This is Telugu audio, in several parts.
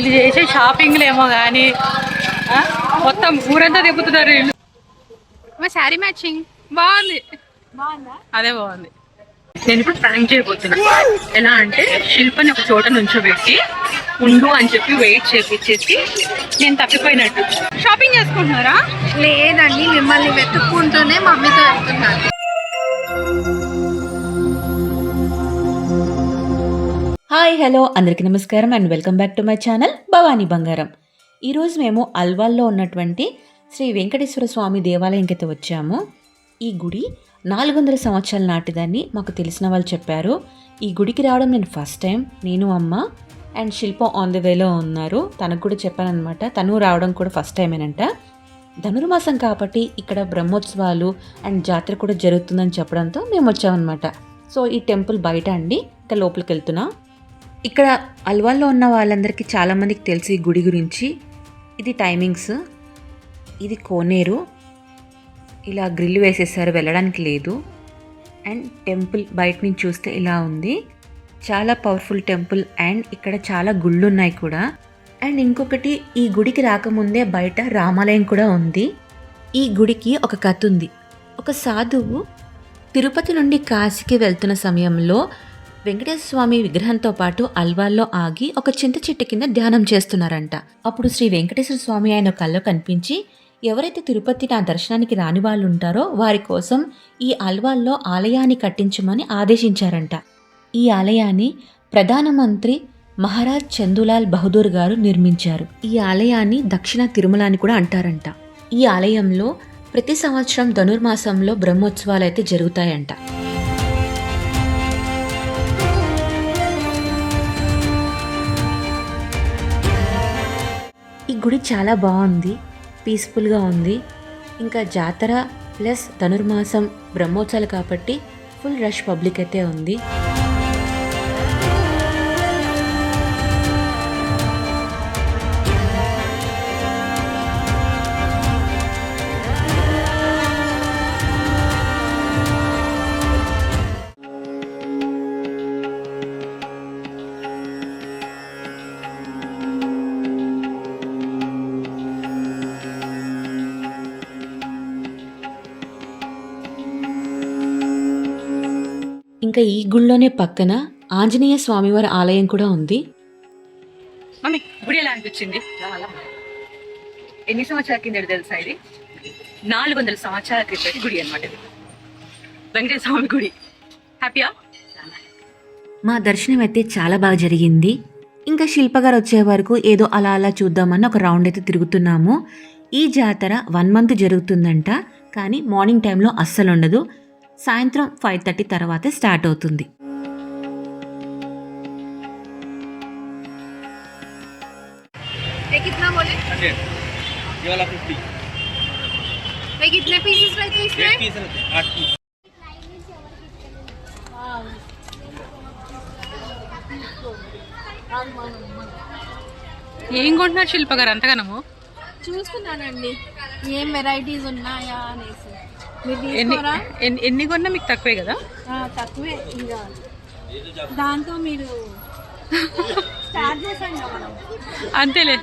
వీళ్ళు చేసే షాపింగ్లు ఏమో కానీ మొత్తం ఊరంతా తిప్పుతున్నారు వీళ్ళు. శారీ మ్యాచింగ్. బాగుంది. అదే బాగుంది. నేను ఇప్పుడు ప్రాంక్ చేయబోతున్నా. ఎలా అంటే శిల్పని ఒక చోట నుంచోబెట్టి ఉండు అని చెప్పి వెయిట్ చేపించేసి నేను తప్పిపోయినట్టు. షాపింగ్ చేసుకుంటున్నారా? లేదండి మిమ్మల్ని వెతుక్కుంటూనే మమ్మీతో వెళ్తున్నాను. Hi hello. అందరికీ నమస్కారం and welcome back to my channel Bhavani Bangaram. ఈరోజు మేము అల్వాల్లో ఉన్నటువంటి శ్రీ వెంకటేశ్వర స్వామి దేవాలయంకి అయితే వచ్చాము. ఈ గుడి నాలుగు వందల సంవత్సరాల నాటిదని మాకు తెలిసిన వాళ్ళు చెప్పారు. ఈ గుడికి రావడం నేను ఫస్ట్ టైం నేను అమ్మ అండ్ శిల్ప ఆన్ ద వేలో ఉన్నారు. తనకు కూడా చెప్పానమాట తను రావడం కూడా ఫస్ట్ టైమేనంట ధనుర్మాసం కాబట్టి ఇక్కడ బ్రహ్మోత్సవాలు అండ్ జాతర కూడా జరుగుతుందని చెప్పడంతో మేము వచ్చామన్నమాట. సో ఈ టెంపుల్ బయట అండి. ఇంకా లోపలికి వెళ్తున్నా. ఇక్కడ అల్వాల్లో ఉన్న వాళ్ళందరికీ చాలామందికి తెలిసి గుడి గురించి. ఇది టైమింగ్స్. ఇది కోనేరు. ఇలా గ్రిల్ వేసేసారు వెళ్ళడానికి లేదు. అండ్ టెంపుల్ బయట నుంచి చూస్తే ఇలా ఉంది. చాలా పవర్ఫుల్ టెంపుల్ అండ్ ఇక్కడ చాలా గుళ్ళు ఉన్నాయి కూడా. అండ్ ఇంకొకటి ఈ గుడికి రాకముందే బయట రామాలయం కూడా ఉంది. ఈ గుడికి ఒక కథ ఉంది. ఒక సాధువు తిరుపతి నుండి కాశీకి వెళ్తున్న సమయంలో వెంకటేశ్వర స్వామి విగ్రహంతో పాటు అల్వాల్లో ఆగి ఒక చింత చెట్టు కింద ధ్యానం చేస్తున్నారంట. అప్పుడు శ్రీ వెంకటేశ్వర స్వామి ఆయన కళ్ళు కనిపించి ఎవరైతే తిరుపతి నా దర్శనానికి రాని వాళ్ళు ఉంటారో వారి కోసం ఈ అల్వాల్లో ఆలయాన్ని కట్టించమని ఆదేశించారంట. ఈ ఆలయాన్ని ప్రధానమంత్రి మహారాజ్ చందులాల్ బహదూర్ గారు నిర్మించారు. ఈ ఆలయాన్ని దక్షిణ తిరుమల అని కూడా అంటారంట. ఈ ఆలయంలో ప్రతి సంవత్సరం ధనుర్మాసంలో బ్రహ్మోత్సవాలు అయితే జరుగుతాయంట. గుడి చాలా బాగుంది పీస్ఫుల్గా ఉంది. ఇంకా జాతర ప్లస్ ధనుర్మాసం బ్రహ్మోత్సవాలు కాబట్టి ఫుల్ రష్ పబ్లిక్ అయితే ఉంది. ఈ గుళ్ళోనే పక్కన ఆంజనేయ స్వామివారి ఆలయం కూడా ఉంది. మమ్మీ గుడి ఎలా అనిపించింది? ఎన్ని సంవత్సరాల కింద తెలుసా ఇది? నాలుగు వందల సంవత్సరాల క్రితం గుడి అనమాట వెంకటేశ్వర స్వామి గుడి. హ్యాపీయా? మా దర్శనం అయితే చాలా బాగా జరిగింది. ఇంకా శిల్ప గారు వచ్చే వరకు ఏదో అలా అలా చూద్దామని ఒక రౌండ్ అయితే తిరుగుతున్నాము. ఈ జాతర వన్ మంత్ జరుగుతుందంట కానీ మార్నింగ్ టైంలో అస్సలు ఉండదు. సాయంత్రం ఫైవ్ థర్టీ తర్వాతే స్టార్ట్ అవుతుంది. ఏం కొంటున్నారు శిల్ప గారు? అంతగానము? చూస్తున్నానండి. ఏం వెరైటీస్ ఉన్నాయా అనేసి. ఎన్ని ఎన్ని కొన్నా మీకు తక్కువే కదా? తక్కువే. దాంతో మీరు అంతేలే.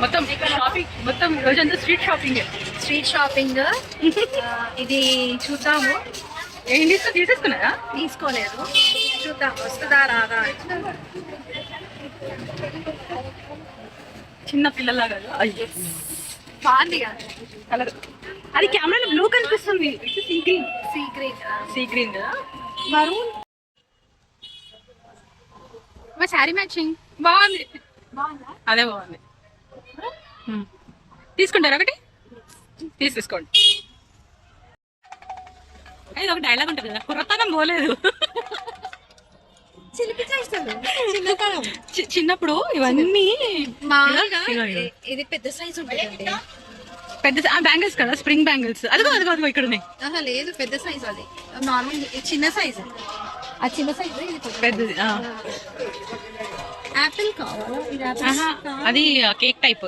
మొత్తం షాపింగ్ మొత్తం రోజంతా స్ట్రీట్ షాపింగ్ స్ట్రీట్ షాపింగ్ ఇది చూద్దాము. ఏం తీసుకున్నారా తీసుకోలేదు. చూద్దాం వస్తుందా రాదా? చిన్న పిల్లలా కదా? అయ్యో. బాగుంది కదా? కలర్ అది కెమెరాలో బ్లూ కనిపిస్తుంది. సీ గ్రీన్ సీ గ్రీన్ కదా? మరూన్ మా శారీ మ్యాచింగ్ బాగుంది. అదే బాగుంది. హ్మ్. తీసుకుంటారా ఒకటి? తీసేసుకోండి. ఇది ఒక డైలాగ్ ఉంటుంది కదా. కుర్రతనం పోలేదు. చిన్నప్పుడు ఇవన్నీ. ఇది పెద్ద సైజ్ ఉంటుందండి. పెద్ద బ్యాంగిల్స్ కదా స్ప్రింగ్ బ్యాంగిల్స్. అదిగో అదిగో అదిగో ఇక్కడ ఉన్నాయి లేదు పెద్ద సైజ్ అది. నార్మల్ చిన్న సైజ్. ఆ చిన్న సైజ్ పెద్దది ఆ. యాపిల్ కావాలా అది కేక్ టైప్.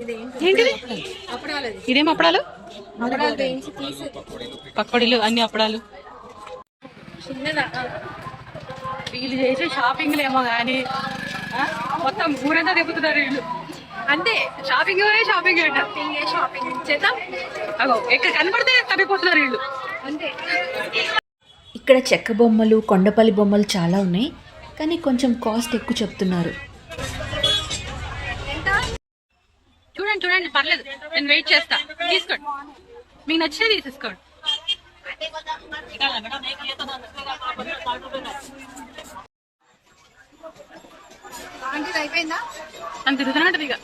ఇది ఏంటిది? అప్పడాలు? పకోడీలు అన్ని అప్పడాలు. చిన్నదా? వీళ్ళు చేసే షాపింగ్ ఏమో కానీ మొత్తం ఊరంతా తిప్పుతున్నారు వీళ్ళు. అంతే షాపింగ్ షాపింగ్ అంట. Shopping shopping. చేద్దాం. అగో ఎక్కడ కనపడితే తప్పిపోతున్నారు వీళ్ళు. అంతే. ఇక్కడ చెక్క బొమ్మలు కొండపల్లి బొమ్మలు చాలా ఉన్నాయి కానీ కొంచెం కాస్ట్ ఎక్కువ చెప్తున్నారు. చూడండి చూడండి పర్లేదు. నేను వెయిట్ చేస్తా. తీసుకోండి. మీకు నచ్చినది తీసేసుకోండి. అంటే ఇది అయిపోయిందా? అంత తిరుగుతున్నట్టు ఇక.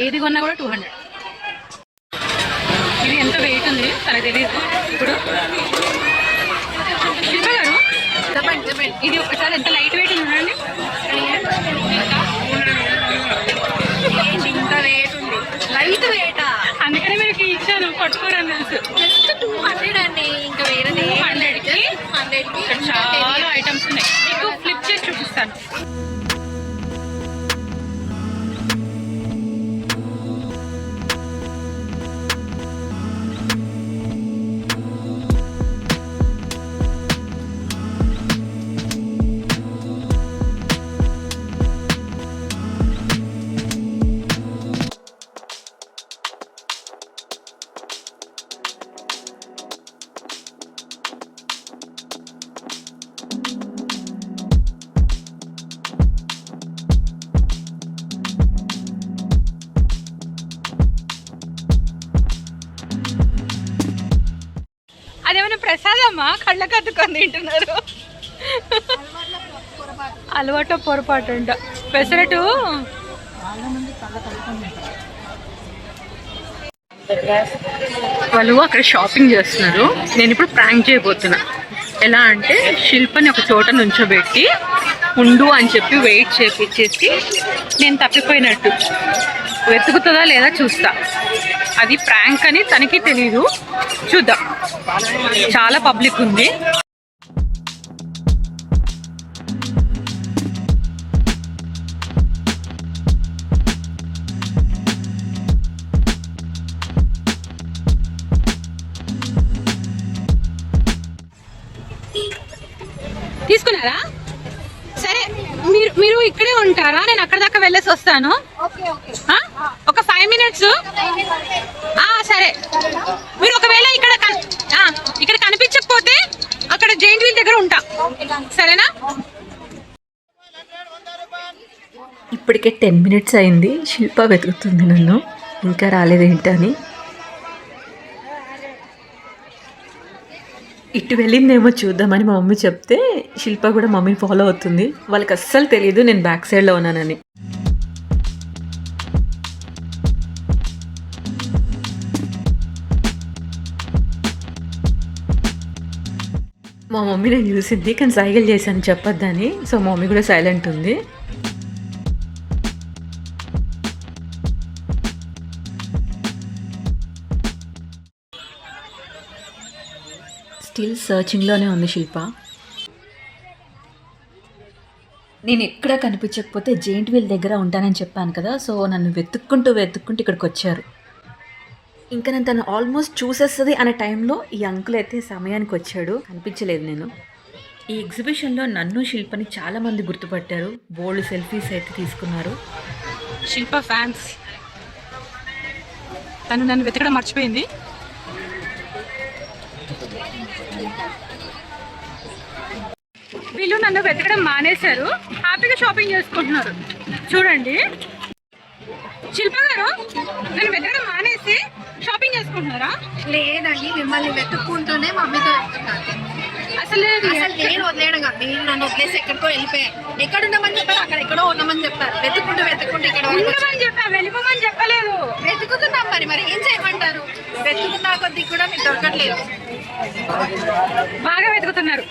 ఏది కొన్నా కూడా టూ హండ్రెడ్ ఇది ఎంత వెయిట్ ఉంది? తనకు తెలియదు ఇప్పుడు శిల్ప గారు చెప్పండి చెప్పండి. ఇది ఒకసారి ఎంత లైట్ వెయిట్ ఉంది చూడండి. ఇంత రేట్ ఉంది? లైట్ రేటా అందుకనే మీకు ఇచ్చాను పట్టుకోరని తెలుసు. జస్ట్ టూ హండ్రెడ్ అండి. ఇక్కడ చాలా ఐటమ్స్ ఉన్నాయి. మీకు ఫ్లిప్ చేసి చూపిస్తాను. అదేమైనా కళ్ళ కట్టుకొని తింటున్నారు. అలవాటు పొరపాటు అంట. పెసరట్టు. వాళ్ళు అక్కడ షాపింగ్ చేస్తున్నారు. నేను ఇప్పుడు ప్రాంక్ చేయబోతున్నా. ఎలా అంటే శిల్పని ఒక చోట నుంచోబెట్టి ఉండు అని చెప్పి వెయిట్ చేపించేసి నేను తప్పిపోయినట్టు. వెతుకుతుందా లేదా చూస్తా. అది ప్రాంక్ అని తనకి తెలీదు. చూద్దాం. చాలా పబ్లిక్ ఉంది. తీసుకున్నారా? సరే మీరు మీరు ఇక్కడే ఉంటారా? నేను అక్కడ దాకా వెళ్ళేసి వస్తాను. ఫైవ్ మినిట్స్ సరే. మీరు ఒకవేళ ఇక్కడ ఇక్కడ కనిపించకపోతే అక్కడ జైంట్ వీల్ దగ్గర ఉంటా. సరేనా? ఇప్పటికే టెన్ మినిట్స్ అయింది. శిల్ప వెతుకుతుంది నన్ను. ఇంకా రాలేదేంటని ఇటు వెళ్ళిందేమో చూద్దామని మా మమ్మీ చెప్తే శిల్ప కూడా మమ్మీ ఫాలో అవుతుంది. వాళ్ళకి అస్సలు తెలియదు నేను బ్యాక్ సైడ్లో ఉన్నానని. మా మమ్మీ నేను చూసింది కానీ సైకిల్ చేశాను చెప్పొద్దని. సో మా మమ్మీ కూడా సైలెంట్ ఉంది. స్టిల్ సర్చింగ్లోనే ఉంది శిల్ప. నేను ఎక్కడ కనిపించకపోతే జెయింట్ వీల్ దగ్గర ఉంటానని చెప్పాను కదా సో నన్ను వెతుక్కుంటూ వెతుక్కుంటూ ఇక్కడికి వచ్చారు. ఇంకా నేను తను ఆల్మోస్ట్ చూసేస్తుంది అనే టైంలో ఈ అంకుల్ అయితే సమయానికి వచ్చాడు. కనిపించలేదు నేను. ఈ ఎగ్జిబిషన్లో నన్ను శిల్పని చాలామంది గుర్తుపట్టారు. బోల్డ్ సెల్ఫీస్ అయితే తీసుకున్నారు. శిల్ప ఫ్యాన్స్ తను నన్ను వెతకడం మర్చిపోయింది. వీళ్ళు నన్ను వెతకడం మానేశారు. హ్యాపీగా షాపింగ్ చేసుకుంటున్నారు. చూడండి. శిల్ప గారు నన్ను షాపింగ్ చేసుకుంటున్నారా లేదండి మిమ్మల్ని వెతుక్కుంటూనే మమ్మీతో వెళ్తున్నాను అసలు అసలు నేను వదిలేయడం కాదు. మీరు నన్ను వదిలేసి ఎక్కడికో వెళ్ళిపోయారు. ఎక్కడ ఉండమని చెప్పారు అక్కడ ఎక్కడో ఉండమని చెప్పారు. వెతుక్కుంటూ వెతుక్కుంటూ ఇక్కడ వరకు వచ్చాను. ఉండమని చెప్పా వెళ్ళిపోమని చెప్పలేదు. వెతుకుతున్నాం మరి మరి ఏం చేయమంటారు? వెతుకుతున్నా కొద్ది కూడా మీకు దొరకట్లేదు. బాగా వెతుకుతున్నారు.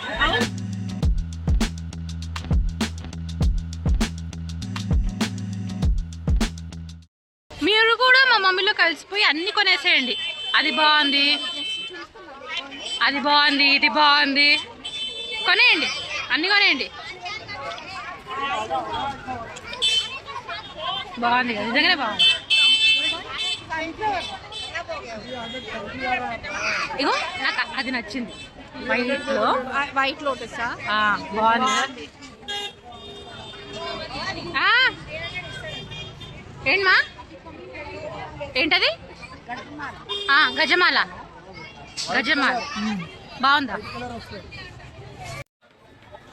మీరు కూడా మా మమ్మీలో కలిసిపోయి అన్ని కొనేసేయండి. అది బాగుంది. అది బాగుంది ఇది బాగుంది. కొనేయండి అన్ని కొనేయండి. బాగుంది కదా నిజంగానే బాగుంది. ఇగో నాకు అది నచ్చింది. వైట్లో వైట్ లోటస్? బాగుంది. ఏంటమ్మా ఏంటది? గజమాల గజమాల ఉమ్, బాగుందా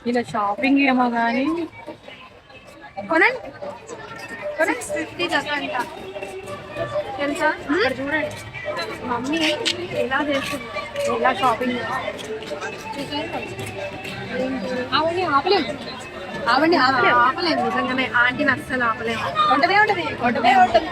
ఇలా షాపింగ్ ఏమో కానీ కొనండి సిక్స్ ఫిఫ్టీ అంట తెలుసా ఇక్కడ చూడండి మమ్మీ ఎలా చేస్తుంది ఎలా షాపింగ్ ఆవిడ ఆపలేము ఆవిడ ఆపలేము ఆపలేము నిజంగానే ఆంటీని అస్సలు ఆపలేము ఉంటదే ఉంటది ఉంటదే ఉంటది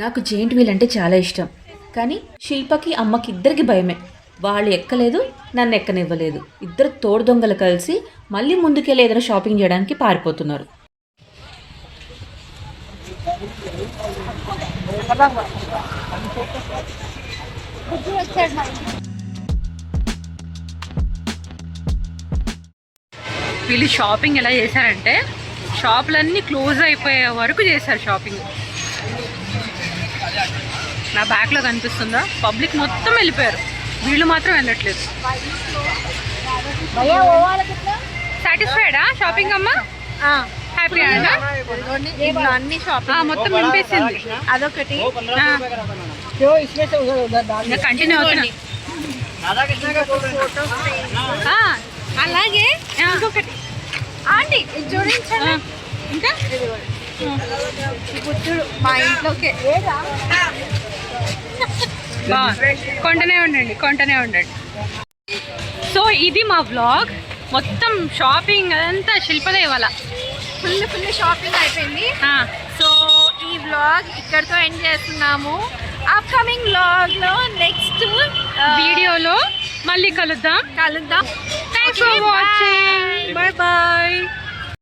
నాకు జెయింట్ వీల్ అంటే చాలా ఇష్టం. కానీ శిల్పకి అమ్మకి ఇద్దరికి భయమే. వాళ్ళు ఎక్కలేదు నన్ను ఎక్కనివ్వలేదు. ఇద్దరు తోడు దొంగలు కలిసి మళ్ళీ ముందుకెళ్ళి ఏదైనా షాపింగ్ చేయడానికి పారిపోతున్నారు. వీళ్ళు షాపింగ్ ఎలా చేశారంటే షాపులన్నీ క్లోజ్ అయిపోయే వరకు చేశారు షాపింగ్. నా బ్యాక్లో కనిపిస్తుందా? పబ్లిక్ మొత్తం వెళ్ళిపోయారు. వీళ్ళు మాత్రం వెళ్ళట్లేదు. సాటిస్ఫైడా షాపింగ్ అమ్మా? హ్యాపీ అన్ని షాపింగ్ మొత్తం వినిపిస్తుంది. అదొకటి. కంటిన్యూ అవుతుంది అలాగే ఇంకొకటి. ఇంకా? బుద్ధుడు మా ఇంట్లోకే. కొంటనే ఉండండి కొంటనే ఉండండి. సో ఇది మా వ్లాగ్ మొత్తం షాపింగ్ అదంతా శిల్పదే ఇవాళ ఫుల్ ఫుల్ షాపింగ్ అయిపోయింది. సో ఈ వ్లాగ్ ఇక్కడితో ఎండ్ చేస్తున్నాము. అప్కమింగ్ వ్లాగ్లో నెక్స్ట్ వీడియోలో మళ్ళీ కలుద్దాం. కలుద్దాం. Thanks for watching bye bye